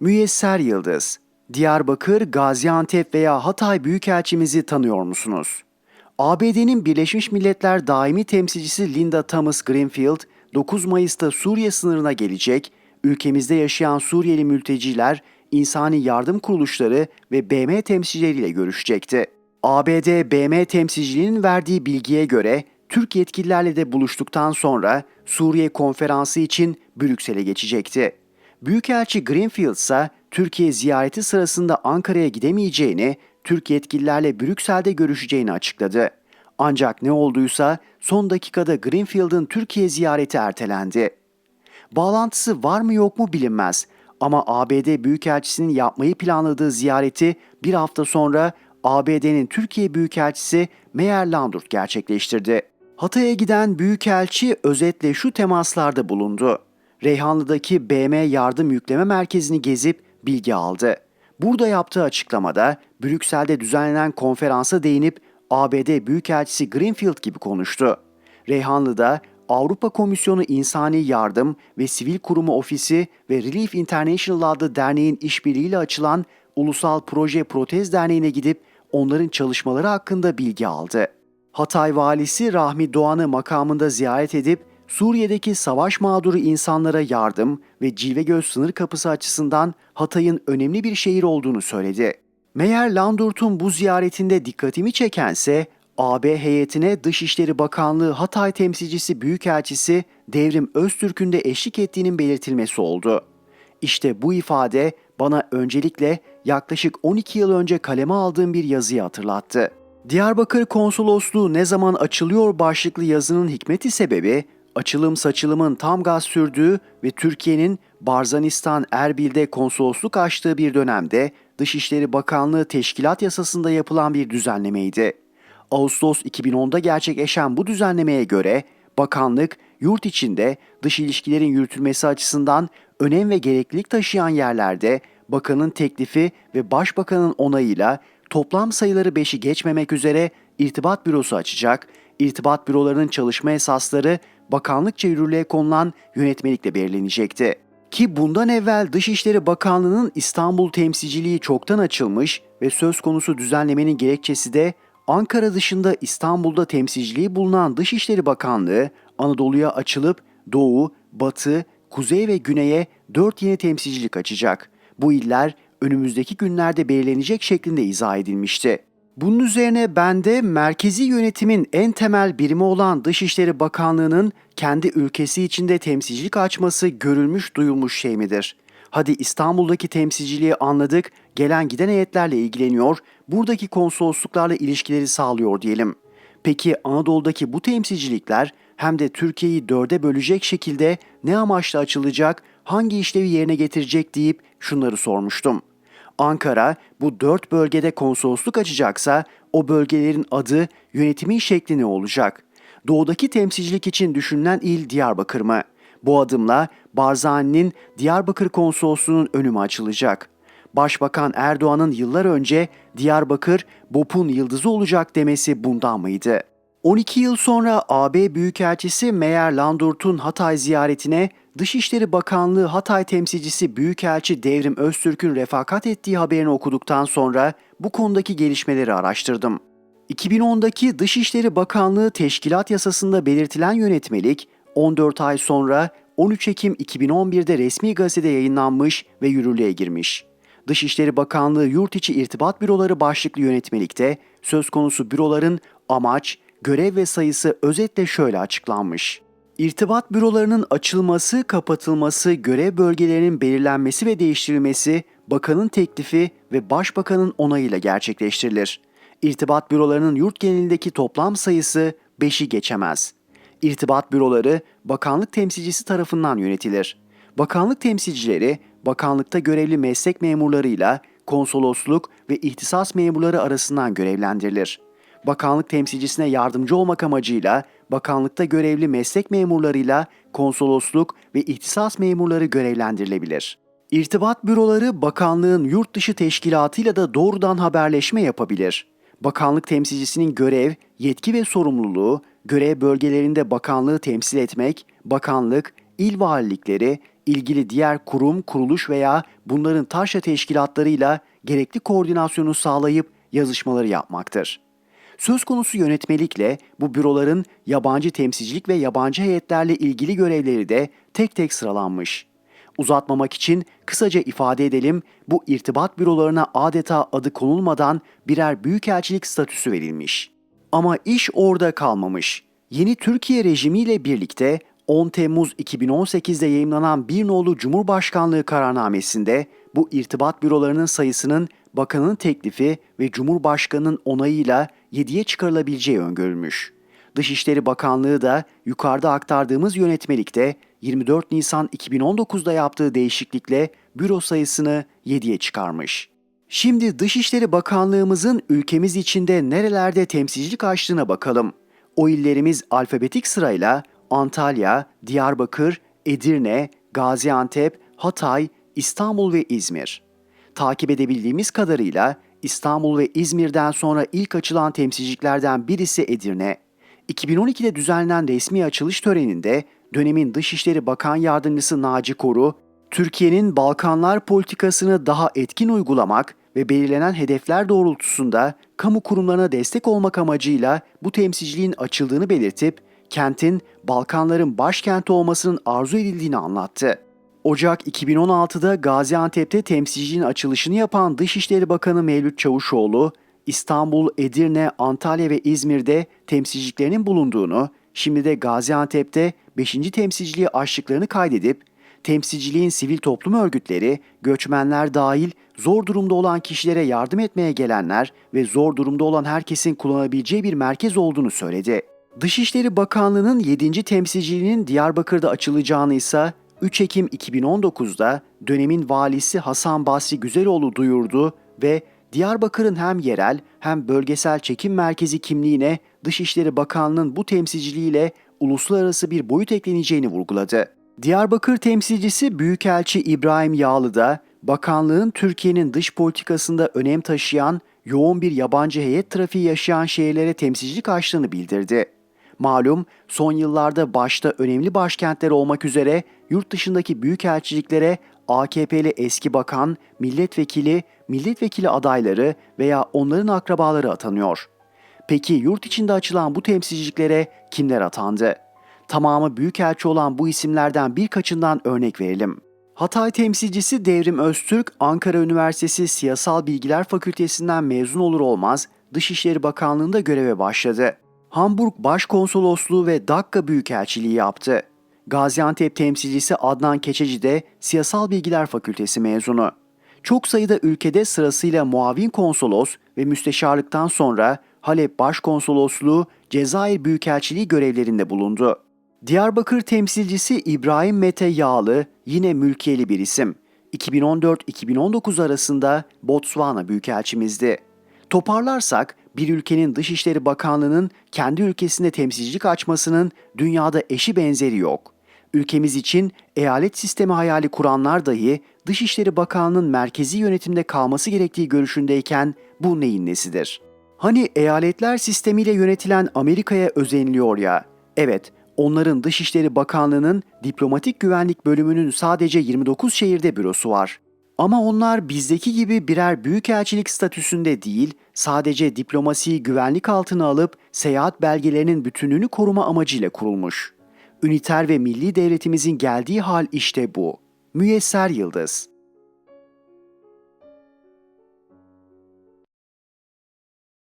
Müyesser Yıldız, Diyarbakır, Gaziantep veya Hatay Büyükelçimizi tanıyor musunuz? ABD'nin Birleşmiş Milletler Daimi Temsilcisi Linda Thomas Greenfield, 9 Mayıs'ta Suriye sınırına gelecek, ülkemizde yaşayan Suriyeli mülteciler, insani yardım kuruluşları ve BM temsilcileriyle görüşecekti. ABD BM temsilciliğinin verdiği bilgiye göre Türk yetkililerle de buluştuktan sonra Suriye konferansı için Brüksel'e geçecekti. Büyükelçi Greenfield ise Türkiye ziyareti sırasında Ankara'ya gidemeyeceğini, Türk yetkililerle Brüksel'de görüşeceğini açıkladı. Ancak ne olduysa son dakikada Greenfield'ın Türkiye ziyareti ertelendi. Bağlantısı var mı yok mu bilinmez ama ABD Büyükelçisi'nin yapmayı planladığı ziyareti bir hafta sonra ABD'nin Türkiye Büyükelçisi Meyer Landrut gerçekleştirdi. Hatay'a giden Büyükelçi özetle şu temaslarda bulundu. Reyhanlı'daki BM Yardım Yükleme Merkezi'ni gezip bilgi aldı. Burada yaptığı açıklamada Brüksel'de düzenlenen konferansa değinip ABD Büyükelçisi Greenfield gibi konuştu. Reyhanlı'da Avrupa Komisyonu İnsani Yardım ve Sivil Kurumu Ofisi ve Relief International adlı derneğin işbirliğiyle açılan Ulusal Proje Protez Derneği'ne gidip onların çalışmaları hakkında bilgi aldı. Hatay Valisi Rahmi Doğan'ı makamında ziyaret edip Suriye'deki savaş mağduru insanlara yardım ve Cilvegöz sınır kapısı açısından Hatay'ın önemli bir şehir olduğunu söyledi. Meyer Landurt'un bu ziyaretinde dikkatimi çekense AB heyetine Dışişleri Bakanlığı Hatay temsilcisi Büyükelçisi Devrim Öztürk'ün de eşlik ettiğinin belirtilmesi oldu. İşte bu ifade bana öncelikle yaklaşık 12 yıl önce kaleme aldığım bir yazıyı hatırlattı. Diyarbakır Konsolosluğu ne zaman açılıyor başlıklı yazının hikmeti sebebi açılım saçılımın tam gaz sürdüğü ve Türkiye'nin Barzanistan Erbil'de konsolosluk açtığı bir dönemde Dışişleri Bakanlığı Teşkilat Yasası'nda yapılan bir düzenlemeydi. Ağustos 2010'da gerçekleşen bu düzenlemeye göre bakanlık yurt içinde dış ilişkilerin yürütülmesi açısından önem ve gereklilik taşıyan yerlerde bakanın teklifi ve başbakanın onayıyla toplam sayıları 5'i geçmemek üzere irtibat bürosu açacak, irtibat bürolarının çalışma esasları bakanlıkça yürürlüğe konulan yönetmelikle belirlenecekti. Ki bundan evvel Dışişleri Bakanlığı'nın İstanbul temsilciliği çoktan açılmış ve söz konusu düzenlemenin gerekçesi de Ankara dışında İstanbul'da temsilciliği bulunan Dışişleri Bakanlığı Anadolu'ya açılıp Doğu, Batı, Kuzey ve Güney'e 4 yeni temsilcilik açacak. Bu iller önümüzdeki günlerde belirlenecek şeklinde izah edilmişti. Bunun üzerine ben de merkezi yönetimin en temel birimi olan Dışişleri Bakanlığı'nın kendi ülkesi içinde temsilcilik açması görülmüş duyulmuş şey midir? Hadi İstanbul'daki temsilciliği anladık, gelen giden heyetlerle ilgileniyor, buradaki konsolosluklarla ilişkileri sağlıyor diyelim. Peki Anadolu'daki bu temsilcilikler hem de Türkiye'yi dörde bölecek şekilde ne amaçla açılacak, hangi işlevi yerine getirecek deyip şunları sormuştum. Ankara bu dört bölgede konsolosluk açacaksa o bölgelerin adı, yönetimi şekli ne olacak? Doğudaki temsilcilik için düşünülen il Diyarbakır mı? Bu adımla Barzani'nin Diyarbakır konsolosluğunun önü mü açılacak? Başbakan Erdoğan'ın yıllar önce Diyarbakır BOP'un yıldızı olacak demesi bundan mıydı? 12 yıl sonra AB Büyükelçisi Meyer Landurt'un Hatay ziyaretine Dışişleri Bakanlığı Hatay temsilcisi Büyükelçi Devrim Öztürk'ün refakat ettiği haberini okuduktan sonra bu konudaki gelişmeleri araştırdım. 2010'daki Dışişleri Bakanlığı Teşkilat Yasası'nda belirtilen yönetmelik 14 ay sonra 13 Ekim 2011'de resmi gazetede yayınlanmış ve yürürlüğe girmiş. Dışişleri Bakanlığı Yurt İçi İrtibat Büroları başlıklı yönetmelikte söz konusu büroların amaç, görev ve sayısı özetle şöyle açıklanmış. İrtibat bürolarının açılması, kapatılması, görev bölgelerinin belirlenmesi ve değiştirilmesi bakanın teklifi ve başbakanın onayıyla gerçekleştirilir. İrtibat bürolarının yurt genelindeki toplam sayısı 5'i geçemez. İrtibat büroları bakanlık temsilcisi tarafından yönetilir. Bakanlık temsilcileri bakanlıkta görevli meslek memurlarıyla konsolosluk ve ihtisas memurları arasından görevlendirilir. Bakanlık temsilcisine yardımcı olmak amacıyla bakanlıkta görevli meslek memurlarıyla konsolosluk ve ihtisas memurları görevlendirilebilir. İrtibat büroları bakanlığın yurt dışı teşkilatıyla da doğrudan haberleşme yapabilir. Bakanlık temsilcisinin görev, yetki ve sorumluluğu, görev bölgelerinde bakanlığı temsil etmek, bakanlık, il valilikleri, ilgili diğer kurum, kuruluş veya bunların taşra teşkilatlarıyla gerekli koordinasyonu sağlayıp yazışmaları yapmaktır. Söz konusu yönetmelikle bu büroların yabancı temsilcilik ve yabancı heyetlerle ilgili görevleri de tek tek sıralanmış. Uzatmamak için kısaca ifade edelim, bu irtibat bürolarına adeta adı konulmadan birer büyükelçilik statüsü verilmiş. Ama iş orada kalmamış. Yeni Türkiye rejimiyle birlikte 10 Temmuz 2018'de yayımlanan bir nolu Cumhurbaşkanlığı kararnamesinde bu irtibat bürolarının sayısının bakanın teklifi ve Cumhurbaşkanının onayıyla 7'ye çıkarılabileceği öngörülmüş. Dışişleri Bakanlığı da yukarıda aktardığımız yönetmelikte 24 Nisan 2019'da yaptığı değişiklikle büro sayısını 7'ye çıkarmış. Şimdi Dışişleri Bakanlığımızın ülkemiz içinde nerelerde temsilcilik açtığına bakalım. O illerimiz alfabetik sırayla Antalya, Diyarbakır, Edirne, Gaziantep, Hatay, İstanbul ve İzmir. Takip edebildiğimiz kadarıyla İstanbul ve İzmir'den sonra ilk açılan temsilciliklerden birisi Edirne. 2012'de düzenlenen resmi açılış töreninde dönemin Dışişleri Bakan Yardımcısı Naci Koru, Türkiye'nin Balkanlar politikasını daha etkin uygulamak ve belirlenen hedefler doğrultusunda kamu kurumlarına destek olmak amacıyla bu temsilciliğin açıldığını belirtip kentin Balkanların başkenti olmasının arzu edildiğini anlattı. Ocak 2016'da Gaziantep'te temsilciliğin açılışını yapan Dışişleri Bakanı Mevlüt Çavuşoğlu, İstanbul, Edirne, Antalya ve İzmir'de temsilciliklerinin bulunduğunu, şimdi de Gaziantep'te 5. temsilciliği açtıklarını kaydedip, temsilciliğin sivil toplum örgütleri, göçmenler dahil zor durumda olan kişilere yardım etmeye gelenler ve zor durumda olan herkesin kullanabileceği bir merkez olduğunu söyledi. Dışişleri Bakanlığı'nın 7. temsilciliğinin Diyarbakır'da açılacağını ise 3 Ekim 2019'da dönemin valisi Hasan Basri Güzeloğlu duyurdu ve Diyarbakır'ın hem yerel hem bölgesel çekim merkezi kimliğine Dışişleri Bakanlığı'nın bu temsilciliğiyle uluslararası bir boyut ekleneceğini vurguladı. Diyarbakır temsilcisi Büyükelçi İbrahim Yağlı da bakanlığın Türkiye'nin dış politikasında önem taşıyan yoğun bir yabancı heyet trafiği yaşayan şehirlere temsilcilik açtığını bildirdi. Malum son yıllarda başta önemli başkentler olmak üzere yurt dışındaki büyükelçiliklere AKP'li eski bakan, milletvekili, milletvekili adayları veya onların akrabaları atanıyor. Peki yurt içinde açılan bu temsilciliklere kimler atandı? Tamamı büyükelçi olan bu isimlerden birkaçından örnek verelim. Hatay temsilcisi Devrim Öztürk, Ankara Üniversitesi Siyasal Bilgiler Fakültesinden mezun olur olmaz Dışişleri Bakanlığı'nda göreve başladı. Hamburg Başkonsolosluğu ve Dakka Büyükelçiliği yaptı. Gaziantep temsilcisi Adnan Keçeci de Siyasal Bilgiler Fakültesi mezunu. Çok sayıda ülkede sırasıyla muavin konsolos ve müsteşarlıktan sonra Halep Başkonsolosluğu, Cezayir Büyükelçiliği görevlerinde bulundu. Diyarbakır temsilcisi İbrahim Mete Yağlı yine mülkiyeli bir isim. 2014-2019 arasında Botswana Büyükelçimizdi. Toparlarsak bir ülkenin Dışişleri Bakanlığı'nın kendi ülkesinde temsilcilik açmasının dünyada eşi benzeri yok. Ülkemiz için eyalet sistemi hayali kuranlar dahi Dışişleri Bakanlığı'nın merkezi yönetimde kalması gerektiği görüşündeyken bu neyin nesidir? Hani eyaletler sistemiyle yönetilen Amerika'ya özeniliyor ya. Evet, onların Dışişleri Bakanlığı'nın diplomatik güvenlik bölümünün sadece 29 şehirde bürosu var. Ama onlar bizdeki gibi birer büyükelçilik statüsünde değil, sadece diplomasiyi güvenlik altına alıp seyahat belgelerinin bütünlüğünü koruma amacıyla kurulmuş. Üniter ve milli devletimizin geldiği hal işte bu. Müyesser Yıldız